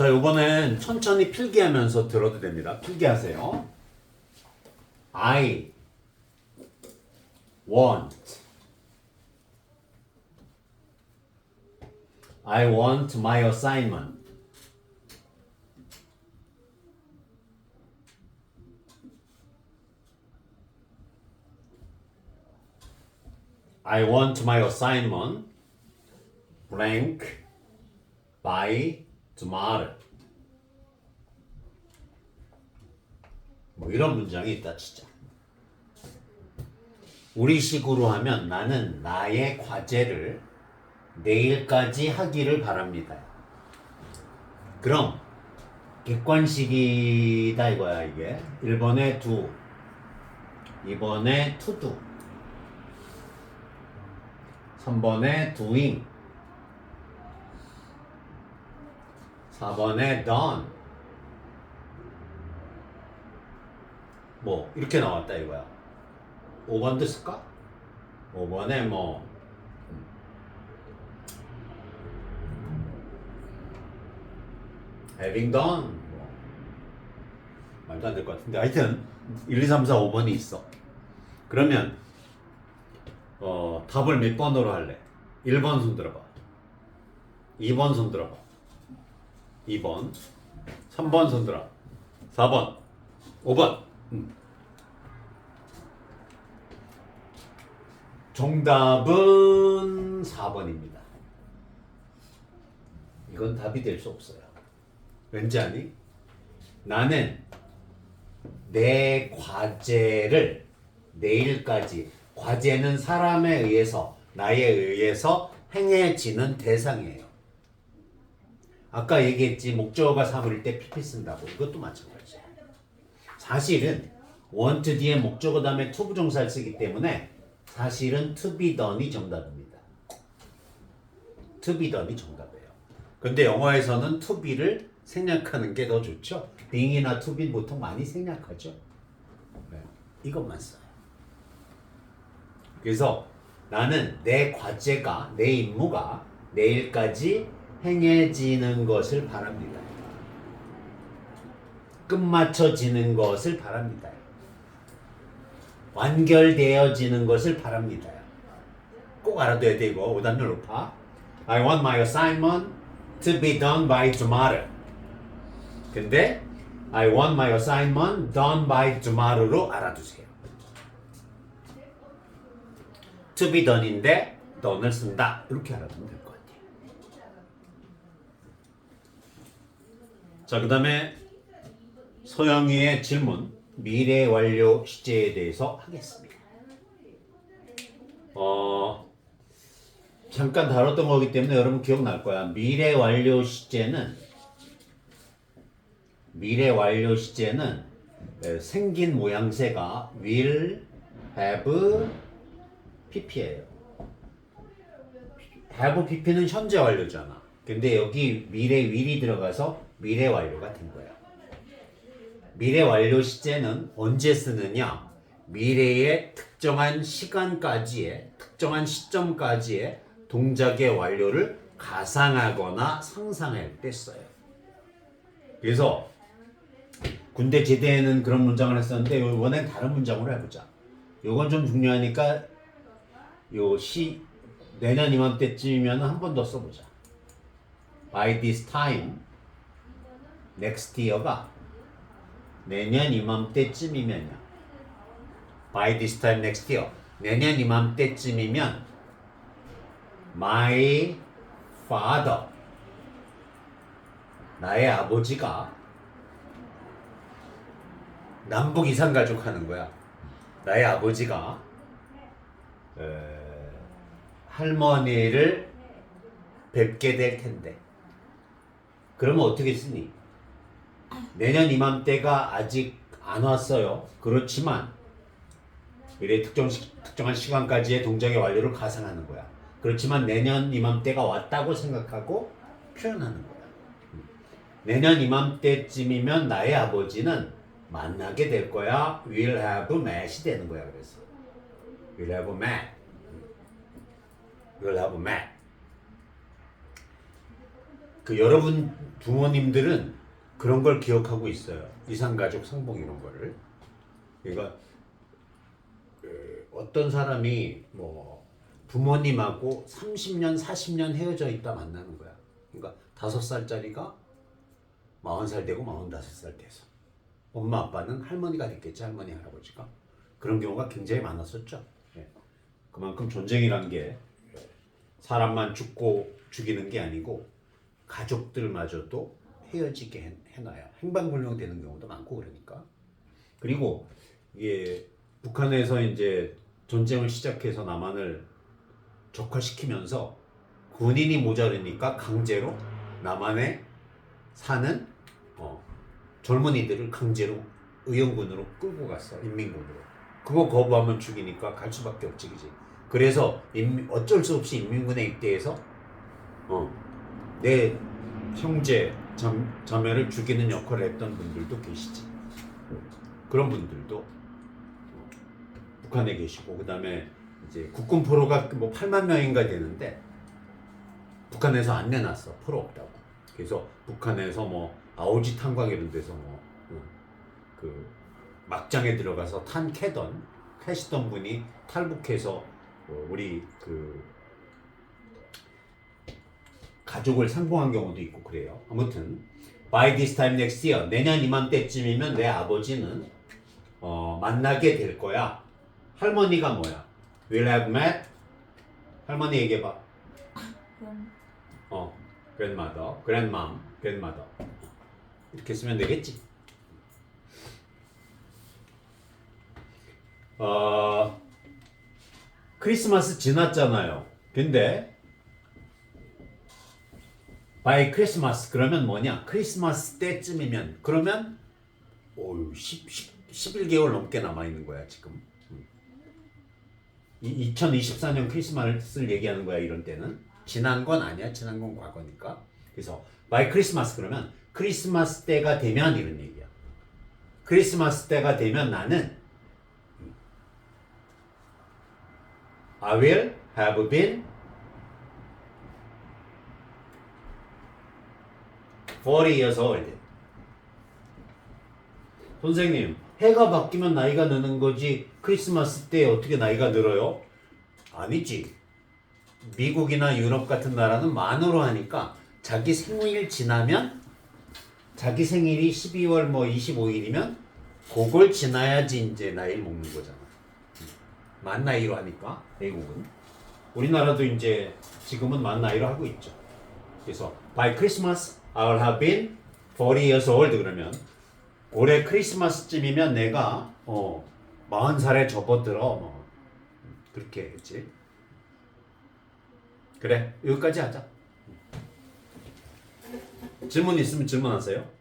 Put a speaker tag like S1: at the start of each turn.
S1: 자, 요거는 천천히 필기하면서 들어도 됩니다. 필기하세요. I want I want my assignment. I want my assignment blank by tomorrow. 뭐 이런 문장이 있다 진짜. 우리식으로 하면 나는 나의 과제를 내일까지 하기를 바랍니다. 그럼 객관식이다 이거야 이게. 1번에 do, 2번에 to do, 3번에 doing, 4번에 done. 뭐 이렇게 나왔다 이거야. 5번도 쓸까? 5번에 뭐 having done 뭐 말도 안 될 것 같은데 하여튼 1, 2, 3, 4, 5번이 있어. 그러면 어, 답을 몇 번으로 할래? 1번 손 들어봐. 2번 손 들어봐. 2번. 3번 손 들어. 4번. 5번. 음. 정답은 4번입니다. 이건 답이 될 수 없어요. 왠지 아니? 나는 내 과제를 내일까지 과제는 사람에 의해서 나에 의해서 행해지는 대상이에요. 아까 얘기했지 목적어가 사물일 때 PP 쓴다고 이것도 마찬가지야. 사실은 want 뒤에 목적어 다음에 to 부정사를 쓰기 때문에 사실은 to be done이 정답입니다. to be done이 정답이에요. 근데 영어에서는 to be를 생략하는 게 더 좋죠. being이나 to be 보통 많이 생략하죠. 네, 이것만 써요. 그래서 나는 내 과제가 내 임무가 내일까지 행해지는 것을 바랍니다. 끝마쳐지는 것을 바랍니다. 완결되어지는 것을 바랍니다. 꼭 알아둬야 돼 이거 오답률 높아. I want my assignment to be done by tomorrow. 근데 I want my assignment done by tomorrow로 알아두세요. to be done인데 done을 쓴다. 이렇게 알아두면 될것 같아요. 자, 그 다음에 소영이의 질문 미래 완료 시제에 대해서 하겠습니다. 어, 잠깐 다뤘던 거기 때문에 여러분 기억날 거야. 미래 완료 시제는 미래 완료 시제는 에, 생긴 모양새가 will, have, pp예요. have, pp는 현재 완료잖아. 근데 여기 미래 will이 들어가서 미래 완료가 된 거야. 미래 완료 시제는 언제 쓰느냐? 미래의 특정한 시간까지의 특정한 시점까지의 동작의 완료를 가상하거나 상상할 때 써요. 그래서 군대 제대에는 그런 문장을 했었는데 이번엔 다른 문장으로 해보자. 요건 좀 중요하니까 요 시 내년 이맘때쯤이면 한 번 더 써보자. By this time, next year가 내년 이맘때쯤이면요. By this time next year. 내년 이맘때쯤이면 my father 나의 아버지가 남북 이산 가족 하는 거야. 나의 아버지가 에, 할머니를 뵙게 될 텐데. 그러면 어떻게 쓰니? 내년 이맘때가 아직 안 왔어요. 그렇지만 미래 특정 시, 특정한 시간까지의 동작의 완료를 가상하는 거야. 그렇지만 내년 이맘때가 왔다고 생각하고 표현하는 거야. 음. 내년 이맘때쯤이면 나의 아버지는 만나게 될 거야. Will have met이 되는 거야. 그래서 Will have met. 음. Will have met. 그 여러분 부모님들은 그런 걸 기억하고 있어요. 이상가족 상봉 이런 거를. 그러니까 그 어떤 사람이 뭐 부모님하고 30년, 40년 헤어져 있다 만나는 거야. 그러니까 다섯 살짜리가 40살 되고 45살 돼서 엄마 아빠는 할머니가 됐겠지 할머니 할아버지가 그런 경우가 굉장히 많았었죠. 예. 그만큼 전쟁이란 게 사람만 죽고 죽이는 게 아니고 가족들마저도 헤어지게 해- 해놔요. 행방불명 되는 경우도 많고 그러니까. 그리고 이게 북한에서 이제 전쟁을 시작해서 남한을 적화시키면서 군인이 모자르니까 강제로 남한에 사는 어, 젊은이들을 강제로 의용군으로 끌고 갔어 인민군으로. 그거 거부하면 죽이니까 갈 수밖에 없지 그지. 그래서 인민- 어쩔 수 없이 인민군에 입대해서 어, 내 형제 자, 자매를 죽이는 역할을 했던 분들도 계시지. 그런 분들도 어, 북한에 계시고 그다음에 이제 국군 포로가 뭐 8만 명인가 되는데 북한에서 안 내놨어 포로 없다고. 그래서 북한에서 뭐 아오지 탄광 이런 데서 뭐 그 막장에 들어가서 탄 캐던 캐시던 분이 탈북해서 어, 우리 그 가족을 상봉한 경우도 있고 그래요. 아무튼 by this time next year 내년 이맘때쯤이면 내 아버지는 어, 만나게 될 거야. 할머니가 뭐야? Will have met 할머니 얘기해 봐.
S2: 그럼
S1: 어, grandmother, grandmom, grandmother 이렇게 쓰면 되겠지. 어, 크리스마스 지났잖아요. 근데 by 크리스마스 그러면 뭐냐? 크리스마스 때쯤이면 그러면 오 10, 10, 11개월 넘게 남아 있는 거야 지금. 음. 이 2024년 크리스마스를 얘기하는 거야 이런 때는 지난 건 아니야 지난 건 과거니까 그래서 by 크리스마스 그러면 크리스마스 때가 되면 이런 얘기야 크리스마스 때가 되면 나는 I will have been 40 years old 선생님, 해가 바뀌면 나이가 느는 거지 크리스마스 때 어떻게 나이가 늘어요? 아니지. 미국이나 유럽 같은 나라는 만으로 하니까 자기 생일 지나면 자기 생일이 12월 뭐 25일이면 그걸 지나야지 이제 나이를 먹는 거잖아. 만 나이로 하니까 외국은 우리나라도 이제 지금은 만 나이로 하고 있죠. 그래서 by Christmas I will have been 40 years old 그러면 올해 크리스마스쯤이면 내가 어 40살에 접어들어 뭐 그렇게 했지. 그래 여기까지 하자. 질문 있으면 질문하세요.